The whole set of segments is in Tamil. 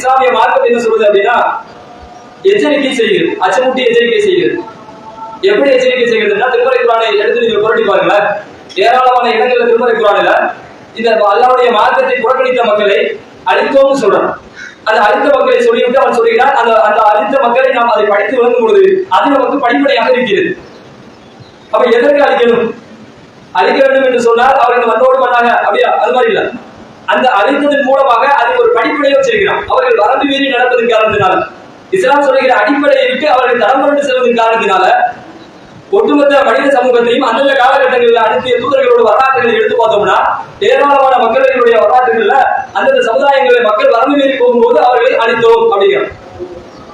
இஸ்லாமிய மார்க்கம் என்ன சொல்றது அப்படின்னா எச்சரிக்கை செய்கிறது அச்சமூட்டி எச்சரிக்கை செய்கிறது எப்படி எச்சரிக்கை செய்கிறதுனா திருமலை குரானை எடுத்து நீங்க புரட்டி பாருங்களேன். ஏராளமான இடங்கள்ல திருமலை குரானில இந்த அல்லாவுடைய மார்க்கத்தை புறக்கணித்த மக்களை அழித்தோம்னு சொல்றான் அந்த அழித்த மக்களை சொல்லிவிட்டு அவன் சொல்கிறான் அந்த அந்த அழித்த மக்களை நாம் அதை படித்து வழங்கும் பொழுது அது நமக்கு படிப்படையாக இருக்கிறது. அப்ப எதற்கு அழிக்கணும்? அழிக்க வேண்டும் என்று சொன்னால் அவர்கள் வந்தோடு பண்ணாங்க அப்படியா? அது மாதிரி இல்லை. அந்த அறிந்ததன் மூலமாக அதை ஒரு படிப்படையை வச்சிருக்கிறான். அவர்கள் வரம்பு மீறி நடப்பதன் காரணத்தினால. இஸ்லாம் சொல்லுகிற அடிப்படையை விட்டு அவர்கள் தரம் புரண்டு செல்வதன் காரணத்தினால ஒட்டுமொத்த மனித சமூகத்தையும் அந்தந்த காலகட்டங்களில் அனுப்பிய தூதர்களோட வரலாற்றுகளை எடுத்து பார்த்தோம்னா ஏராளமான மக்களுடைய வரலாற்றுகள்ல அந்தந்த சமுதாயங்களில் மக்கள் வரம்பு மீறி போகும்போது அவர்களை அழித்தோம் அப்படிங்கிறான்.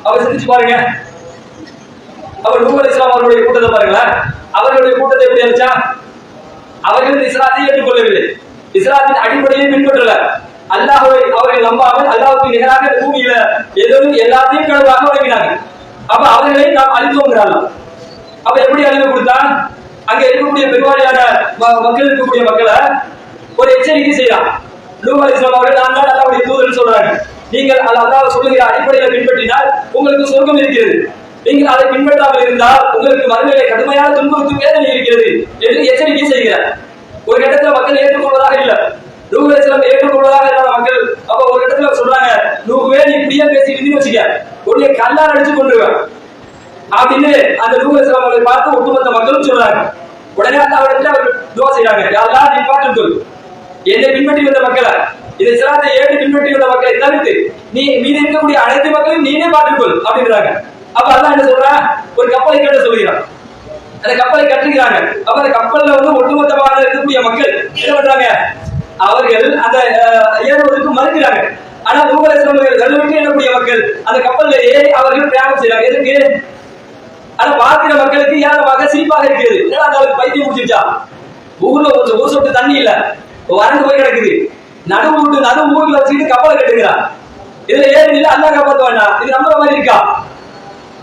அவர் சிந்திச்சு பாருங்க. அவர் நூல் இஸ்லாம் அவர்களுடைய கூட்டத்தை பாருங்களேன். அவர்களுடைய கூட்டத்தை எப்படி அழிச்சா அவர்கள் இஸ்லாத்தை ஏற்றுக்கொள்ளவில்லை. இஸ்லாத்தின் அடிப்படையை பின்பற்றல அல்லாஹுவை அவரை நம்பாமல் அல்லாஹுக்கு நிகராக பூமியில எதுவும் எல்லாத்தையும் கடவுளாக வழங்கினாங்க அப்ப அவர்களை நாம் அழித்தோங்கிறாங்க அப்ப எப்படி அழிவு கொடுத்தா அங்க இருக்கக்கூடிய பெருவாரியான மக்கள் இருக்கக்கூடிய மக்களை ஒரு எச்சரிக்கை செய்யலாம் நூறு இஸ்லாம் அவர்கள் நான் தான் அல்லாவுடைய தூதர் சொல்றாங்க நீங்கள் அல்லாஹ் சொல்லுகிற அடிப்படையில பின்பற்றினால் உங்களுக்கு சொர்க்கம் இருக்கிறது. நீங்கள் அதை பின்பற்றாமல் இருந்தால் உங்களுக்கு மறுமையிலே கடுமையான துன்புறுத்தும் வேதனை இருக்கிறது என்று எச்சரிக்கை செய்கிறார். ஒரு இடத்துல மக்கள் ஏற்றுக்கொள்வதாக இல்ல. நூறு இஸ்லாம் ஏற்றுக்கொள்வதாக இல்லாத மக்கள். அப்ப ஒரு இடத்துல சொல்றாங்க நூறு நீ இப்படியே பேசிட்டு வச்சுக்க. உடனே கல்லால் அடிச்சு கொண்டுருவேன் அப்படின்னு அந்த நூறு அவர்களை பார்த்து ஒட்டுமொத்த மக்களும் சொல்றாங்க. உடனே அந்த அவர்கிட்ட அவர் துவா செய்யறாங்க யாரெல்லாம் நீ பார்த்துக்கொள் என்னை பின்பற்றி வந்த மக்களை இந்த சிலாத்தை ஏற்று பின்பற்றி வந்த மக்களை தவிர்த்து நீ மீதி இருக்கக்கூடிய அனைத்து மக்களையும் நீனே பார்த்துக்கொள் அப்படின்றாங்க. அப்ப அதான் என்ன சொல்றான்? ஒரு கப்பலை கட்ட சொல்லுகிறான் அந்த கப்பலை கட்டுகிறாங்க அப்ப அந்த கப்பல்ல வந்து ஒட்டுமொத்தமாக மக்கள் பண்றாங்க அவர்கள் அந்த ஏறுவதற்கு மறுக்கிறாங்க ஆனா நூறு நடுவிட்டு எண்ணக்கூடிய மக்கள் அந்த கப்பல்ல ஏறி அவர்கள் பிரயாணம் செய்யறாங்க எதுக்கு? ஆனா பார்க்கிற மக்களுக்கு ஏராளமாக சிரிப்பாக இருக்கிறது. ஏன்னா அந்த பைத்தியம் முடிச்சிருச்சா ஊர்ல ஒரு ஊர் சொட்டு தண்ணி இல்ல. வறண்டு போய் கிடக்குது. நடு ஊட்டு நடு ஊர்ல வச்சுக்கிட்டு கப்பலை கட்டுக்கிறான் இதுல ஏறி நின்று அல்லா காப்பாத்த வேண்டாம். இது நம்புற மாதிரி இருக்கா?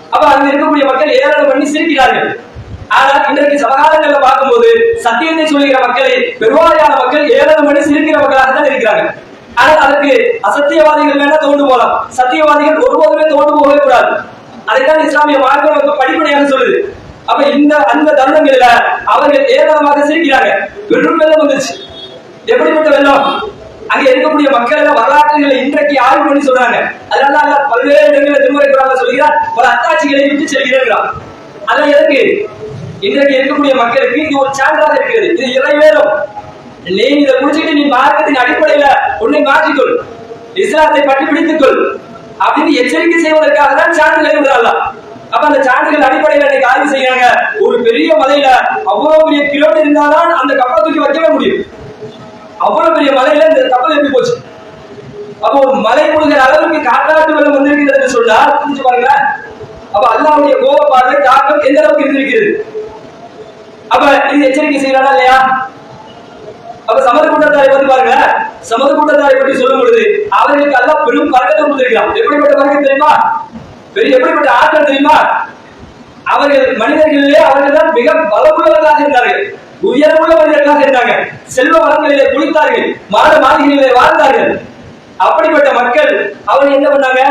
அப்ப அங்க இருக்கக்கூடிய மக்கள் ஏராளம் பண்ணி சிரிக்கிறார்கள். ஆனால் இன்றைக்கு சமகாலங்கள்ல பார்க்கும்போது சத்தியத்தை சொல்லுகிற மக்களை பெருவாரியான மக்கள் ஏழரை மணி சிரிக்கிற மக்களாக தான் இருக்கிறாங்க ஆனால் அதற்கு அசத்தியவாதிகள் வேணா தோண்டு போகலாம் சத்தியவாதிகள் ஒருபோதுமே தோண்டு போகவே கூடாது. அதைத்தான் இஸ்லாமிய மார்க்கம் நமக்கு படிப்படியாக சொல்லுது. அப்ப இந்த அந்த தருணங்களில அவர்கள் ஏராளமாக சிரிக்கிறாங்க. வெறும் வெள்ளம் வந்துச்சு. எப்படிப்பட்ட வெள்ளம்? அங்க இருக்கக்கூடிய மக்கள் எல்லாம் வரலாற்றுகளை இன்றைக்கு ஆய்வு பண்ணி சொல்றாங்க. அதனால பல்வேறு இடங்களில் திருமுறை குரான்ல சொல்கிறார் பல அத்தாட்சிகளை விட்டு செல்கிறார் அதெல்லாம் எதற்கு? இன்றைக்கு இருக்கக்கூடிய மக்களுக்கு இது ஒரு சான்றாக இருக்கிறது. இது இறைவேறும் நீ இதை குடிச்சிட்டு நீ மார்க்கத்தின் அடிப்படையில உன்னை மாற்றிக்கொள். இஸ்லாத்தை பற்றி பிடித்துக்கொள் அப்படின்னு எச்சரிக்கை செய்வதற்காக தான் சான்றுகள் இருக்கிறார்கள் அப்ப அந்த சான்றுகள் அடிப்படையில இன்னைக்கு ஆய்வு செய்யறாங்க. ஒரு பெரிய மலையில அவ்வளவு பெரிய கிலோமீட்டர் இருந்தால்தான் அந்த கப்பல் தூக்கி வைக்கவே முடியும். அவ்வளவு பெரிய மலையில இந்த கப்பல் எப்படி போச்சு? அப்போ ஒரு மலை முழுகிற அளவுக்கு காற்றாட்டு வெள்ளம் வந்திருக்கிறது சொன்னால் புரிஞ்சு பாருங்க அப்ப அல்லாவுடைய கோப பார்வை தாக்கம் எந்த அளவுக்கு இருந்திருக்கிறது? அப்ப இது எச்சரிக்கை செய்யறானா இல்லையா? அப்ப சமத கூட்டத்தாரை பத்தி பாருங்க. சமத கூட்டத்தாரை பற்றி சொல்லும் பொழுது அவர்களுக்கு அல்ல பெரும் பறக்கத்தை கொடுத்திருக்கிறான். எப்படிப்பட்ட பறக்கம் தெரியுமா? பெரிய எப்படிப்பட்ட ஆட்கள் தெரியுமா? அவர்கள் மனிதர்களிலே அவர்கள் தான் மிக பலமுள்ளவர்களாக இருந்தார்கள். உயரமுள்ள மனிதர்களாக இருந்தாங்க செல்வ வளங்களிலே குளித்தார்கள். மாத மாளிகைகளிலே வாழ்ந்தார்கள். அப்படிப்பட்ட மக்கள் அவர்கள் என்ன பண்ணாங்க?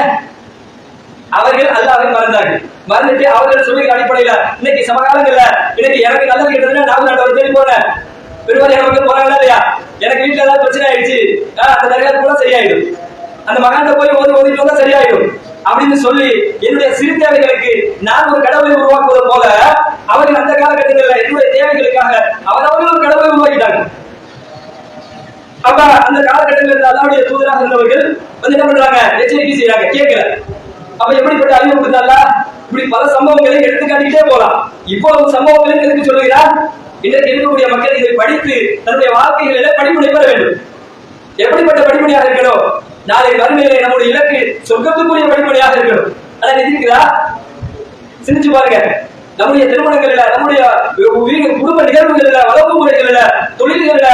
அவர்கள் அல்லாவை மறந்தார்கள். மறந்துட்டு அவர்கள் சொல்லுகிற அடிப்படையில இன்னைக்கு சமகாலங்கள்ல இன்னைக்கு எனக்கு நல்லது கேட்டதுன்னா நான் நான் தேடி போறேன் பெருவாரியான மக்கள் போறாங்களா இல்லையா? எனக்கு வீட்டுல ஏதாவது பிரச்சனை ஆயிடுச்சு அந்த தர்காத்து கூட சரியாயிடும். அந்த மகான்கிட்ட போய் ஓதி ஓதிட்டு வந்தா சரியாயிடும். அப்படின்னு சொல்லி என்னுடைய சிறு தேவைகளுக்கு நான் ஒரு கடவுளை உருவாக்குவது போல அவர்கள் அந்த காலகட்டத்தில் என்னுடைய தேவைகளுக்காக அவரவர்கள் ஒரு கடவுளை உருவாக்கிட்டாங்க. அப்ப அந்த காலகட்டங்களில் அல்லாவுடைய தூதராக இருந்தவர்கள் வந்து என்ன பண்றாங்க? எச்சரிக்கை செய்யறாங்க கேட்கல. அப்ப எப்படிப்பட்ட அறிவு கொடுத்தால இப்படி பல சம்பவங்களை எடுத்து காட்டிக்கிட்டே போலாம் இப்போ சம்பவங்களை எதுக்கு சொல்லுகிறார்? இன்றைக்கு இருக்கக்கூடிய மக்கள் இதை படித்து தன்னுடைய வாழ்க்கைகளில படிப்பினை பெற வேண்டும். எப்படிப்பட்ட படிப்படியாக இருக்கணும்? நாளை வறுமையிலே நம்முடைய இலக்கு சொர்க்கத்துக்குரிய படிப்படியாக இருக்கணும். ஆனா இருக்கிறா சிந்திச்சு பாருங்க. நம்முடைய திருமணங்கள்ல நம்முடைய குடும்ப நிகழ்வுகள்ல வளர்ப்பு முறைகள்ல தொழில்கள்ல